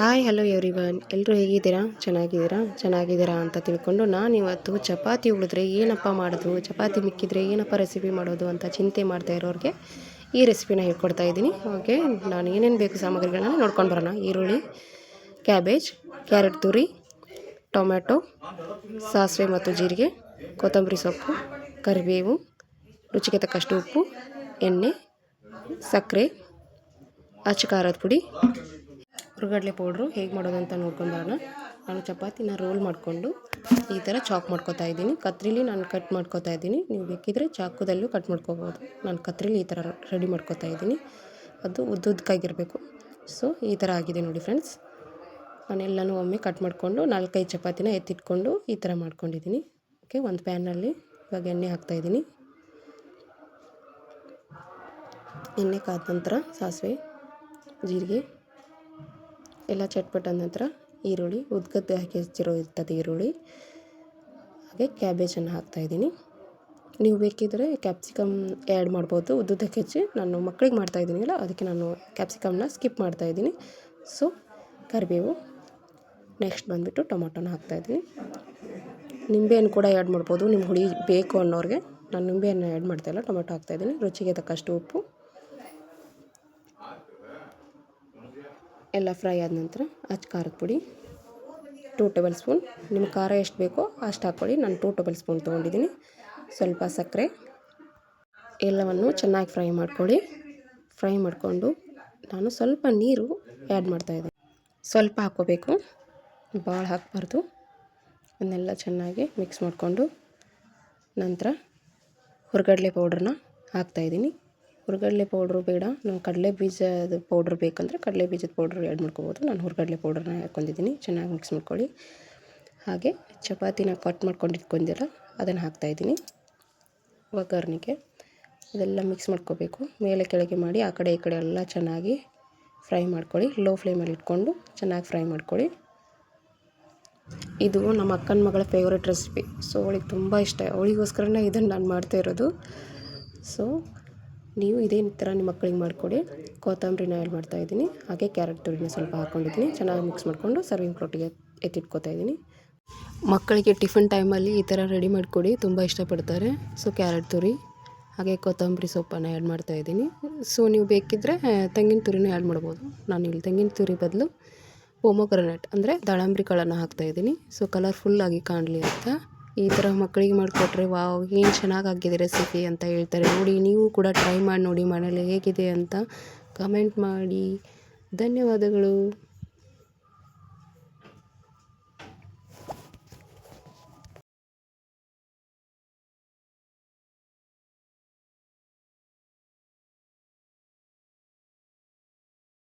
Hi hello everyone ಎಲ್ಲರೂ ಹೇಗಿದ್ದೀರಾ? ಚೆನ್ನಾಗಿದ್ದೀರಾ? ಚೆನ್ನಾಗಿದ್ದೀರಾ ಅಂತ ತಿಳ್ಕೊಂಡು ನಾನು ಇವತ್ತು ಚಪಾತಿ ಉಳಿದ್ರೆ ಏನಪ್ಪ ಮಾಡೋದು, ಚಪಾತಿ ಮಿಕ್ಕಿದ್ರೆ ಏನಪ್ಪ ರೆಸಿಪಿ ಮಾಡೋದು ಅಂತ ಚಿಂತೆ ಮಾಡ್ತಾ ಇರೋರಿಗೆ ಈ ರೆಸಿಪಿನ ಹೇಳ್ಕೊಡ್ತಾ ಇದ್ದೀನಿ. ಓಕೆ ನಾನು ಏನೇನು ಬೇಕು ಸಾಮಗ್ರಿಗಳನ್ನ ನೋಡ್ಕೊಂಡು ಬರೋಣ. ಈರುಳ್ಳಿ ಕ್ಯಾಬೇಜ್ ಕ್ಯಾರೆಟ್ ತುರಿ, ಟೊಮ್ಯಾಟೊ, ಸಾಸಿವೆ ಮತ್ತು ಜೀರಿಗೆ, ಕೊತ್ತಂಬರಿ ಸೊಪ್ಪು, ಕರಿಬೇವು, ರುಚಿಗೆ ತಕ್ಕಷ್ಟು ಉಪ್ಪು, ಎಣ್ಣೆ, ಸಕ್ಕರೆ ಅಚ್ಚ ಖಾರದ ಪುಡಿ ಹುರ್ಗಡ್ಲೆ ಪೌಡ್ರು ಹೇಗೆ ಮಾಡೋದು ಅಂತ ನೋಡ್ಕೊಂಡು ಬರೋಣ ನಾನು ಚಪಾತಿನ ರೋಲ್ ಮಾಡಿಕೊಂಡು ಈ ಥರ ಚಾಕ್ ಮಾಡ್ಕೋತಾ ಇದ್ದೀನಿ. ಕತ್ರಿಲಿ ನಾನು ಕಟ್ ಮಾಡ್ಕೋತಾ ಇದ್ದೀನಿ. ನೀವು ಬೇಕಿದ್ರೆ ಚಾಕುದಲ್ಲೂ ಕಟ್ ಮಾಡ್ಕೋಬೋದು. ನಾನು ಕತ್ರಿಲಿ ಈ ಥರ ರೆಡಿ ಮಾಡ್ಕೋತಾ ಇದ್ದೀನಿ. ಅದು ಉದ್ದುದ್ದಕ್ಕಾಗಿರಬೇಕು. ಸೊ ಈ ಥರ ಆಗಿದೆ ನೋಡಿ ಫ್ರೆಂಡ್ಸ್ ನಾನೆಲ್ಲನೂ ಒಮ್ಮೆ ಕಟ್ ಮಾಡಿಕೊಂಡು ನಾಲ್ಕೈದು ಚಪಾತಿನ ಎತ್ತಿಟ್ಕೊಂಡು ಈ ಥರ ಮಾಡ್ಕೊಂಡಿದ್ದೀನಿ. ಓಕೆ ಒಂದು ಪ್ಯಾನಲ್ಲಿ ಇವಾಗ ಎಣ್ಣೆ ಹಾಕ್ತಾಯಿದ್ದೀನಿ ಎಣ್ಣೆ ಕಾದ ನಂತರ ಸಾಸಿವೆ, ಜೀರಿಗೆ ಎಲ್ಲ ಚಟ್ಪಟ್ಟ ನಂತರ ಈರುಳ್ಳಿ, ಉದ್ಗದ್ದು ಹಾಕಿ ಹಚ್ಚಿರೋ ಇರ್ತದೆ ಈರುಳ್ಳಿ. ಹಾಗೆ ಕ್ಯಾಬೇಜನ್ನು ಹಾಕ್ತಾಯಿದ್ದೀನಿ ನೀವು ಬೇಕಿದ್ದರೆ ಕ್ಯಾಪ್ಸಿಕಮ್ ಆ್ಯಡ್ ಮಾಡ್ಬೋದು. ಉದ್ದುದ್ದಕ್ಕೆ ಹೆಚ್ಚಿ ನಾನು ಮಕ್ಳಿಗೆ ಮಾಡ್ತಾಯಿದ್ದೀನಲ್ಲ ಅದಕ್ಕೆ ನಾನು ಕ್ಯಾಪ್ಸಿಕಮ್ನ ಸ್ಕಿಪ್ ಮಾಡ್ತಾಯಿದ್ದೀನಿ ಸೊ ಕರಿಬೇವು. ನೆಕ್ಸ್ಟ್ ಬಂದುಬಿಟ್ಟು ಟೊಮೊಟೊನ ಹಾಕ್ತಾಯಿದ್ದೀನಿ ನಿಂಬೆಹಣ್ಣು ಕೂಡ ಆ್ಯಡ್ ಮಾಡ್ಬೋದು. ನಿಮ್ಮ ಹುಳಿ ಬೇಕು ಅನ್ನೋರಿಗೆ. ನಾನು ನಿಂಬೆಹಣ್ಣು ಆ್ಯಡ್ ಮಾಡ್ತಾಯಿಲ್ಲ ಟೊಮೊಟೊ ಹಾಕ್ತಾಯಿದ್ದೀನಿ ರುಚಿಗೆ ತಕ್ಕಷ್ಟು ಉಪ್ಪು. ಎಲ್ಲ ಫ್ರೈ ಆದ ನಂತರ ಅಚ್ಚ ಖಾರದ ಪುಡಿ ಟೂ ಟೇಬಲ್ ಸ್ಪೂನ್. ನಿಮ್ಮ ಖಾರ ಎಷ್ಟು ಬೇಕೋ ಅಷ್ಟು ಹಾಕ್ಕೊಳ್ಳಿ. ನಾನು ಟೂ ಟೇಬಲ್ ಸ್ಪೂನ್ ತೊಗೊಂಡಿದ್ದೀನಿ. ಸ್ವಲ್ಪ ಸಕ್ಕರೆ, ಎಲ್ಲವನ್ನು ಚೆನ್ನಾಗಿ ಫ್ರೈ ಮಾಡ್ಕೊಳ್ಳಿ. ಫ್ರೈ ಮಾಡಿಕೊಂಡು ನಾನು ಸ್ವಲ್ಪ ನೀರು ಆ್ಯಡ್ ಮಾಡ್ತಾಯಿದ್ದೆ ಸ್ವಲ್ಪ ಹಾಕ್ಕೋಬೇಕು. ಭಾಳ ಹಾಕಬಾರ್ದು. ಅದನ್ನೆಲ್ಲ ಚೆನ್ನಾಗಿ ಮಿಕ್ಸ್ ಮಾಡಿಕೊಂಡು ನಂತರ ಹುರ್ಗಡ್ಲೆ ಪೌಡ್ರನ್ನ ಹಾಕ್ತಾಯಿದ್ದೀನಿ ಹುರ್ಗಡ್ಲೆ ಪೌಡ್ರು ಬೇಡ. ನಾವು ಕಡಲೆ ಬೀಜದ ಪೌಡ್ರ್ ಬೇಕಂದರೆ ಕಡಲೆ ಬೀಜದ ಪೌಡ್ರ್ ಆ್ಯಡ್ ಮಾಡ್ಕೋಬೋದು. ನಾನು ಹುರ್ಗಡ್ಲೆ ಪೌಡ್ರನ್ನ ಹಾಕ್ಕೊಂಡಿದ್ದೀನಿ ಚೆನ್ನಾಗಿ ಮಿಕ್ಸ್ ಮಾಡ್ಕೊಳ್ಳಿ. ಹಾಗೆ ಚಪಾತಿನ ಕಟ್ ಮಾಡ್ಕೊಂಡು ಇಟ್ಕೊಂಡಿರ, ಅದನ್ನು ಹಾಕ್ತಾಯಿದ್ದೀನಿ ಒಗ್ಗರಣೆಗೆ. ಇದೆಲ್ಲ ಮಿಕ್ಸ್ ಮಾಡ್ಕೋಬೇಕು. ಮೇಲೆ ಕೆಳಗೆ ಮಾಡಿ, ಆ ಕಡೆ ಈ ಕಡೆ ಎಲ್ಲ ಚೆನ್ನಾಗಿ ಫ್ರೈ ಮಾಡ್ಕೊಳ್ಳಿ. ಲೋ ಫ್ಲೇಮಲ್ಲಿ ಇಟ್ಕೊಂಡು ಚೆನ್ನಾಗಿ ಫ್ರೈ ಮಾಡ್ಕೊಳ್ಳಿ. ಇದು ನಮ್ಮ ಅಕ್ಕನ ಮಗಳ ಫೇವ್ರೆಟ್ ರೆಸಿಪಿ ಸೊ ಅವಳಿಗೆ ತುಂಬ ಇಷ್ಟ. ಅವಳಿಗೋಸ್ಕರನೇ ಇದನ್ನು ನಾನು ಮಾಡ್ತಾ ಇರೋದು. ಸೊ ನೀವು ಇದೇ ಥರ ನಿಮ್ಮ ಮಕ್ಕಳಿಗೆ ಮಾಡಿಕೊಡಿ. ಕೊತ್ತಂಬರಿನ ಆ್ಯಡ್ ಮಾಡ್ತಾಯಿದ್ದೀನಿ ಹಾಗೆ ಕ್ಯಾರೆಟ್ ತುರಿನ ಸ್ವಲ್ಪ ಹಾಕ್ಕೊಂಡಿದ್ದೀನಿ ಚೆನ್ನಾಗಿ ಮಿಕ್ಸ್ ಮಾಡಿಕೊಂಡು ಸರ್ವಿಂಗ್ ಪ್ಲೇಟಿಗೆ ಎತ್ತಿಟ್ಕೋತಾ ಇದ್ದೀನಿ. ಮಕ್ಕಳಿಗೆ ಟಿಫನ್ ಟೈಮಲ್ಲಿ ಈ ಥರ ರೆಡಿ ಮಾಡಿಕೊಡಿ. ತುಂಬ ಇಷ್ಟಪಡ್ತಾರೆ. ಸೊ ಕ್ಯಾರೆಟ್ ತುರಿ, ಹಾಗೆ ಕೊತ್ತಂಬರಿ ಸೊಪ್ಪನ್ನು ಆ್ಯಡ್ ಮಾಡ್ತಾಯಿದ್ದೀನಿ ಸೊ ನೀವು ಬೇಕಿದ್ದರೆ ತೆಂಗಿನ ತುರಿನೇ ಆ್ಯಡ್ ಮಾಡ್ಬೋದು. ನಾನು ಇಲ್ಲಿ ತೆಂಗಿನ ತುರಿ ಬದಲು ಪೊಮೊಗ್ರನೆಟ್ ಅಂದರೆ ದಾಳಂಬ್ರಿ ಕಾಳನ್ನು ಹಾಕ್ತಾಯಿದ್ದೀನಿ ಸೊ ಕಲರ್ಫುಲ್ಲಾಗಿ ಕಾಣಲಿ ಅಂತ. ಈ ಥರ ಮಕ್ಕಳಿಗೆ ಮಾಡಿಕೊಟ್ರೆ ವಾವ್, ಏನು ಚೆನ್ನಾಗಿ ಆಗಿದೆ ರೆಸಿಪಿ ಅಂತ ಹೇಳ್ತಾರೆ. ನೋಡಿ, ನೀವು ಕೂಡ ಟ್ರೈ ಮಾಡಿ ನೋಡಿ ಮನೇಲಿ ಹೇಗಿದೆ ಅಂತ ಕಮೆಂಟ್ ಮಾಡಿ. ಧನ್ಯವಾದಗಳು.